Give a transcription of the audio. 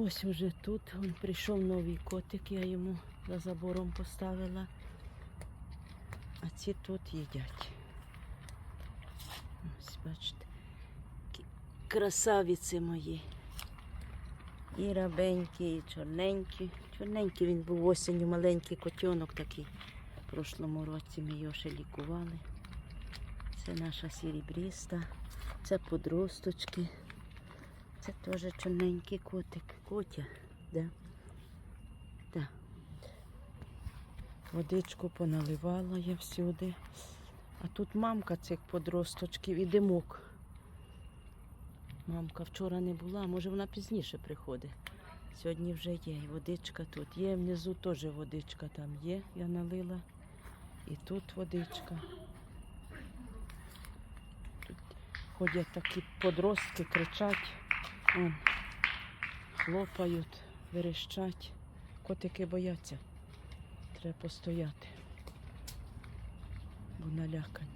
Ось уже тут он прийшов новий котик, я йому за забором поставила. А ці тут їдять. Ось бачите. які Красавиці мої. І рабенькі, і чорненькі. Чорненький він був осінню, маленький котенок такий. В прошлому році ми його ще лікували. Це наша сірібріста, це подросточки. Це теж чорненький котик. Котя, да? Да. Водичку поналивала я всюди. А тут мамка цих подросточків і димок. Мамка вчора не була, може вона пізніше приходить. Сьогодні вже є. І водичка тут. Є внизу теж водичка там є, я налила. І тут водичка. Тут ходять такі подростки, кричать, он, хлопають, верещать. Котики бояться. Треба постояти. Бо налякані.